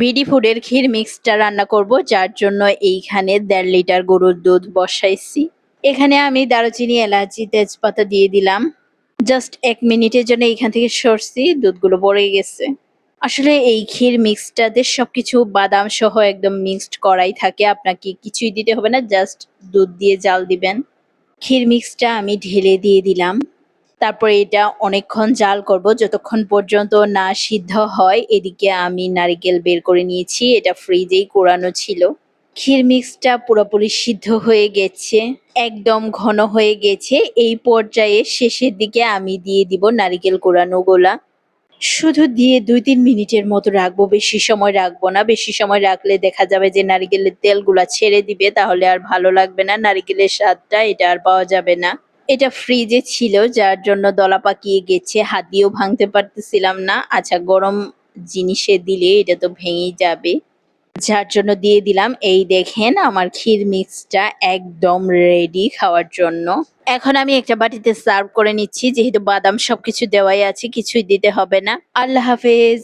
BD ফুডের ক্ষীর মিক্সটা রান্না করব, যার জন্য এইখানে দেড় লিটার গরুর দুধ বসাইছি। এখানে আমি দারুচিনি, এলাচি, তেজপাতা দিয়ে দিলাম। জাস্ট এক মিনিটের জন্য এইখান থেকে সরছি, দুধগুলো পড়ে গেছে। আসলে এই ক্ষীর মিক্সটাতে সবকিছু বাদাম সহ একদম মিক্সড করাই থাকে, আপনাকে কিছুই দিতে হবে না, জাস্ট দুধ দিয়ে জাল দিবেন। ক্ষীর মিক্সটা আমি ঢেলে দিয়ে দিলাম। তারপরে এটা অনেকক্ষণ জাল করব। যতক্ষণ পর্যন্ত না সিদ্ধ হয়, এদিকে আমি নারিকেল বের করে নিয়েছি। এটা ফ্রিজেই কোরানো ছিল। ক্ষীর মিক্সটা পুরোপুরি সিদ্ধ হয়ে গেছে, একদম ঘন হয়ে গেছে। এই পর্যায়ে শেষের দিকে আমি দিয়ে দিব নারিকেল কোরানো গোলা। শুধু দিয়ে দুই তিন মিনিটের মতো রাখব, বেশি সময় রাখব না। বেশি সময় রাখলে দেখা যাবে যে নারিকেলের তেলগুলা ছেড়ে দিবে, তাহলে আর ভালো লাগবে না। নারিকেলের স্বাদটা এটা আর পাওয়া যাবে না। এটা ফ্রিজে ছিল, যার জন্য দলা পাকিয়ে গেছে, হাত দিয়েও ভাঙতে পারতেছিলাম না। আচ্ছা গরম জিনিসে দিলে এটা তো ভেঙেই যাবে। যার জন্য দিয়ে দিলাম, এই দেখেন আমার ক্ষীর মিক্সটা একদম রেডি খাওয়ার জন্য। এখন আমি একটা বাটিতে সার্ভ করে নিচ্ছি, যেহেতু বাদাম সবকিছু দেওয়াই আছে, কিছুই দিতে হবে না। আল্লাহ হাফেজ।